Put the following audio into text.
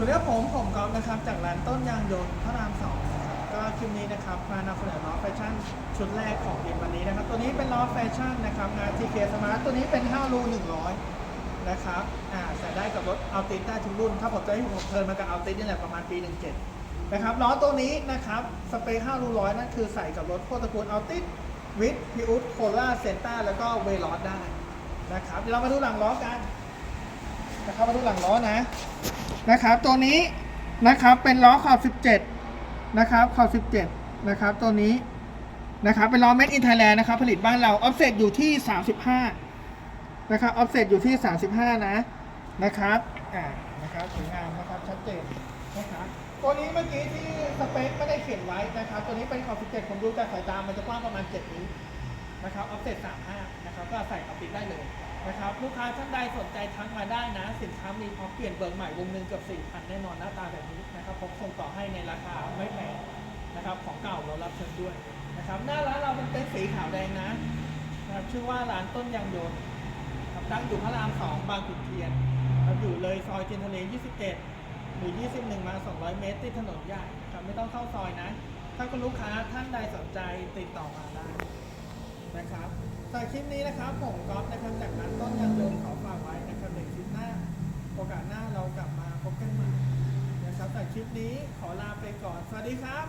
สวัสดีครับผมผมกอล์ฟนะครับจากร้านต้นยางยนต์พระรามสองนะครับก็คลิปนี้นะครับมานำเสนอล้อแฟชั่นชุดแรกของเดือนวันนี้นะครับ ตัวนี้เป็นล้อแฟชั่นนะครับงาน TK Smart ตัวนี้เป็น 5 รู 100 นะครับอ่าใส่ได้กับรถอัลติสได้ทุกรุ่น ถ้าผมจะให้ผมเทิร์นมากับอัลติสนี่แหละประมาณปี 17 นะครับล้อตัวนี้นะครับสเปค 5 รูร้อยนั่นคือใส่กับรถพวกตระกูลอัลติสวิทพิอุสโคล่าเซนต้าแล้วก็เวลอสได้นะครับเดี๋ยวเรามาดูหลังล้อกันนะครับมาดูหลังล้อนะ นะครับ ตัวนี้นะครับเป็นล้อขอบ17 นะครับขอบ17 นะครับ ตัวนี้นะครับเป็นล้อ Made in Thailand นะครับ ผลิตบ้านเราออฟเซตอยู่ที่ 35 นะครับออฟเซตอยู่ที่ 35 นะนะครับอ่านะครับสวยงามนะครับชัดเจนนะครับตัวนี้เมื่อกี้ที่สเปคไม่ได้เขียนไว้นะครับ ตัวนี้เป็นขอบ17ผมดูจากสายตามันจะกว้างประมาณ7นิ้วนะครับออฟเซต35 นะครับก็ใส่เอาติดได้เลย นะครับลูกค้าท่านใดสนใจทักมาได้นะ สินค้ามีพร้อมเปลี่ยนเบิร์ใหม่วงหนึ่งเกับ4,000แน่นอนหน้าตาแบบนี้นะครับผมส่งต่อให้ในราคาไม่แพงนะครับของเก่าเรารับเชิญด้วยนะครับหน้าร้านเราเป็นเต็นท์สีขาวแดงนะนะครับชื่อว่าร้านต้นยางยนต์ครับตั้งอยู่พระราม2บางขุนเทียนครับอยู่เลยซอยเจนทะเล21 หรือ 21 มา 200 เมตรติดถนนใหญ่ครับไม่ต้องเข้าซอยนะ ถ้าคุณลูกค้าท่านใดสนใจติดต่อมา ได้นะครับสำหรับคลิปนี้นะครับผมก๊อฟนะครับจากนั้นต้นยังเดิมขอฝากไว้นะครับในคลิปหน้า โอกาสหน้าเรากลับมาพบกันใหม่นะครับแต่คลิปนี้ขอลาไปก่อน สวัสดีครับ